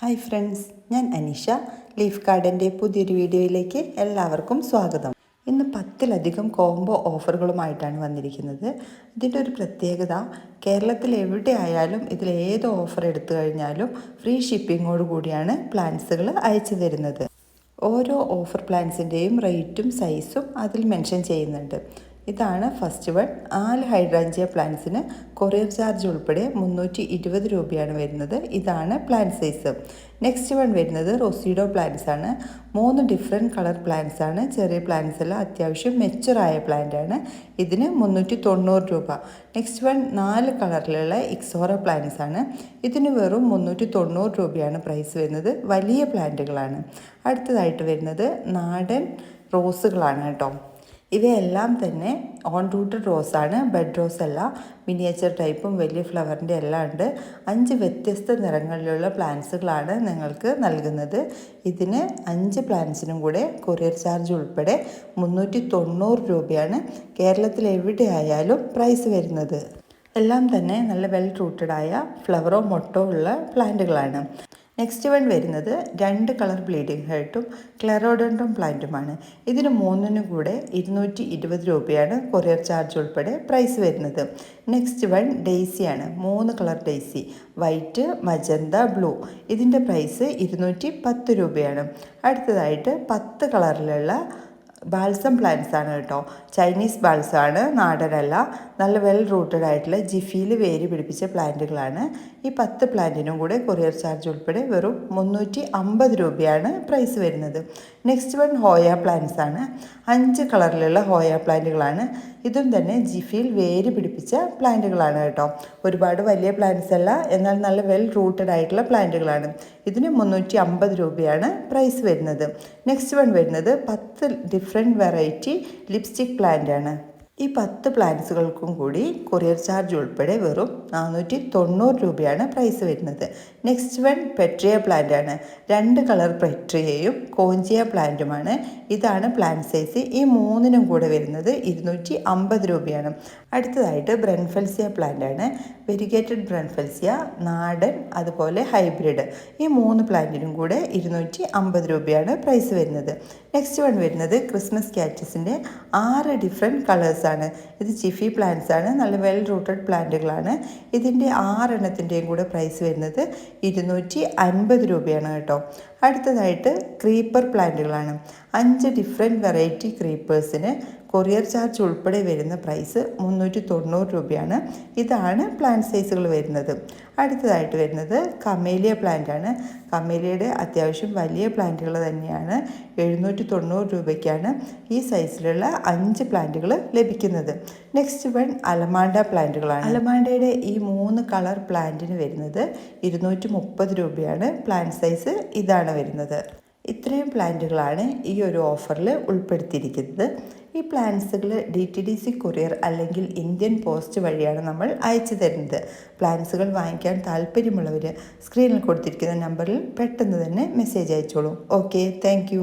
Hi friends ഞാൻ Aneesha leaf ഗാർഡന്റെ പുതിയൊരു വീഡിയോയിലേക്ക് എല്ലാവർക്കും സ്വാഗതം. ഇന്ന് പത്തിലധികം കോംബോ ഓഫറുകളുമായിട്ടാണ് വന്നിരിക്കുന്നത്. ഇതിന്റെ ഒരു പ്രത്യേകത കേരളത്തിൽ എവിടെ ആയാലും ഇതിൽ ഏത് ഓഫർ എടുത്തു കഴിഞ്ഞാലും ഫ്രീ ഷിപ്പിങ്ങോട് കൂടിയാണ് പ്ലാൻസുകൾ അയച്ചു തരുന്നത്. ഓരോ ഓഫർ പ്ലാൻസിന്റെയും റേറ്റും സൈസും അതിൽ മെൻഷൻ ചെയ്യുന്നുണ്ട്. ഇതാണ് ഫസ്റ്റ് വൺ. നാല് ഹൈഡ്രാഞ്ചിയ പ്ലാന്റ്സിന് കൊറിയർ ചാർജ് ഉൾപ്പെടെ മുന്നൂറ്റി ഇരുപത് രൂപയാണ് വരുന്നത്. ഇതാണ് പ്ലാന്റ് സൈസ്. നെക്സ്റ്റ് വൺ വരുന്നത് റൊസീഡോ പ്ലാന്റ്സ് ആണ്. മൂന്ന് ഡിഫറെന്റ് കളർ പ്ലാന്റ്സ് ആണ്. ചെറിയ പ്ലാന്റ്സ് എല്ലാം അത്യാവശ്യം മെച്ചുറായ പ്ലാന്റ് ആണ്. ഇതിന് മുന്നൂറ്റി തൊണ്ണൂറ് രൂപ. നെക്സ്റ്റ് വൺ നാല് കളറിലുള്ള ഇക്സോറ പ്ലാന്റ്സ് ആണ്. ഇതിന് വെറും മുന്നൂറ്റി തൊണ്ണൂറ് രൂപയാണ് പ്രൈസ് വരുന്നത്. വലിയ പ്ലാന്റുകളാണ്. അടുത്തതായിട്ട് വരുന്നത് നാടൻ റോസുകളാണ് കേട്ടോ. ഇവയെല്ലാം തന്നെ ഓൺ റൂട്ടഡ് റോസാണ് ബെഡ് റോസ് അല്ല. മിനിയേച്ചർ ടൈപ്പും വലിയ ഫ്ലവറിന്റെ എല്ലാം ഉണ്ട്. അഞ്ച് വ്യത്യസ്ത നിറങ്ങളിലുള്ള പ്ലാന്റ്സുകളാണ് നിങ്ങൾക്ക് നൽകുന്നത്. ഇതിന് അഞ്ച് പ്ലാന്റ്സിനും കൂടെ കൊറിയർ ചാർജ് ഉൾപ്പെടെ മുന്നൂറ്റി തൊണ്ണൂറ് രൂപയാണ് കേരളത്തിൽ എവിടെയായാലും പ്രൈസ് വരുന്നത്. എല്ലാം തന്നെ നല്ല വെൽ റൂട്ടഡായ ഫ്ലവറോ മൊട്ടോ ഉള്ള പ്ലാന്റുകളാണ് നെക്സ്റ്റ് വൺ വരുന്നത് രണ്ട് കളർ ബ്ലീഡിംഗ് ഹെർട്ടും ക്ലെറോഡൻഡും പ്ലാന്റുമാണ് ഇതിന് മൂന്നിനും കൂടെ ഇരുന്നൂറ്റി ഇരുപത് രൂപയാണ് കൊറിയർ ചാർജ് ഉൾപ്പെടെ പ്രൈസ് വരുന്നത്. നെക്സ്റ്റ് വൺ ഡെയ്സിയാണ് മൂന്ന് colour daisy white magenta blue ഇതിന്റെ പ്രൈസ് ഇരുന്നൂറ്റി പത്ത് രൂപയാണ്. അടുത്തതായിട്ട് പത്ത് കളറിലുള്ള ബാൽസം പ്ലാന്റ്സ് ആണ് കേട്ടോ. ചൈനീസ് ബാൽസം ആണ് നാടനല്ല. നല്ല വെൽ റൂട്ടഡ് ആയിട്ടുള്ള ജിഫിയിൽ വേര് പിടിപ്പിച്ച പ്ലാന്റുകളാണ്. ഈ പത്ത് പ്ലാന്റിനും കൂടെ കൊറിയർ ചാർജ് ഉൾപ്പെടെ വെറും മുന്നൂറ്റി അമ്പത് രൂപയാണ് പ്രൈസ് വരുന്നത്. നെക്സ്റ്റ് വൺ ഹോയ പ്ലാന്റ്സ് ആണ്. അഞ്ച് കളറിലുള്ള ഹോയ പ്ലാന്റുകളാണ് ഇതും തന്നെ ജിഫിയിൽ വേര് പിടിപ്പിച്ച പ്ലാന്റുകളാണ് കേട്ടോ. ഒരുപാട് വലിയ പ്ലാന്റ്സ് അല്ല എന്നാൽ നല്ല വെൽ റൂട്ടഡ് ആയിട്ടുള്ള പ്ലാന്റുകളാണ്. ഇതിന് മുന്നൂറ്റി അമ്പത് രൂപയാണ് പ്രൈസ് വരുന്നത്. നെക്സ്റ്റ് വൺ വരുന്നത് പത്ത് ഡിഫറെന്റ് വെറൈറ്റി ലിപ്സ്റ്റിക് പ്ലാന്റ് ആണ്. ഈ പത്ത് പ്ലാന്റ്സുകൾക്കും കൂടി കൊറിയർ ചാർജ് ഉൾപ്പെടെ വെറും നാനൂറ്റി തൊണ്ണൂറ് രൂപയാണ് പ്രൈസ് വരുന്നത്. നെക്സ്റ്റ് വൺ പെട്രിയ പ്ലാന്റ് ആണ് രണ്ട് കളർ പെട്രിയയും കോഞ്ചിയ പ്ലാന്റുമാണ്. ഇതാണ് പ്ലാന്റ് സൈസ്. ഈ മൂന്നിനും കൂടെ വരുന്നത് ഇരുന്നൂറ്റി അമ്പത് രൂപയാണ്. അടുത്തതായിട്ട് ബ്രൻഫൽസിയ പ്ലാന്റ് ആണ് വെരിഗേറ്റഡ് ബ്രൺഫെൽസിയ നാടൻ അതുപോലെ ഹൈബ്രിഡ്. ഈ മൂന്ന് പ്ലാന്റിനും കൂടെ ഇരുന്നൂറ്റി അമ്പത് രൂപയാണ് പ്രൈസ് വരുന്നത്. നെക്സ്റ്റ് വൺ വരുന്നത് ക്രിസ്മസ് ക്യാറ്റസിന്റെ ആറ് ഡിഫറെന്റ് കളേഴ്സാണ് ഇത് ചിഫി പ്ലാന്റ്സ് ആണ്. നല്ല വെൽ റൂട്ടഡ് പ്ലാന്റുകളാണ്. ഇതിന്റെ ആറെണ്ണത്തിന്റെയും കൂടെ പ്രൈസ് വരുന്നത് ഇരുന്നൂറ്റി അൻപത് രൂപയാണ് കേട്ടോ. അടുത്തതായിട്ട് ക്രീപ്പർ പ്ലാന്റുകളാണ്. അഞ്ച് ഡിഫറെന്റ് വെറൈറ്റി ക്രീപ്പേഴ്സിന് കൊറിയർ ചാർജ് ഉൾപ്പെടെ വരുന്ന പ്രൈസ് മുന്നൂറ്റി തൊണ്ണൂറ് രൂപയാണ്. ഇതാണ് പ്ലാന്റ് സൈസുകൾ വരുന്നത്. അടുത്തതായിട്ട് വരുന്നത് കമേലിയ പ്ലാന്റ് ആണ്. കമേലിയയുടെ അത്യാവശ്യം വലിയ പ്ലാന്റുകൾ തന്നെയാണ്. എഴുന്നൂറ്റി തൊണ്ണൂറ് രൂപയ്ക്കാണ് ഈ സൈസിലുള്ള അഞ്ച് പ്ലാന്റുകൾ ലഭിക്കുന്നത്. നെക്സ്റ്റ് വൺ അലമാണ്ട പ്ലാന്റുകളാണ് അലമാണ്ടയുടെ ഈ മൂന്ന് കളർ പ്ലാന്റിന് വരുന്നത് ഇരുന്നൂറ്റി മുപ്പത് രൂപയാണ്. പ്ലാന്റ് സൈസ് ഇതാണ് വരുന്നത്. ഇത്രയും പ്ലാന്റുകളാണ് ഈ ഒരു ഓഫറിൽ ഉൾപ്പെടുത്തിയിരിക്കുന്നത്. ഈ പ്ലാന്റ്സുകൾ D T D C courier അല്ലെങ്കിൽ ഇന്ത്യൻ പോസ്റ്റ് വഴിയാണ് നമ്മൾ അയച്ചു തരുന്നത്. പ്ലാന്റ്സുകൾ വാങ്ങിക്കാൻ താല്പര്യമുള്ളവർ സ്ക്രീനിൽ കൊടുത്തിരിക്കുന്ന നമ്പറിൽ പെട്ടെന്ന് തന്നെ മെസ്സേജ് അയച്ചോളൂ. Okay thank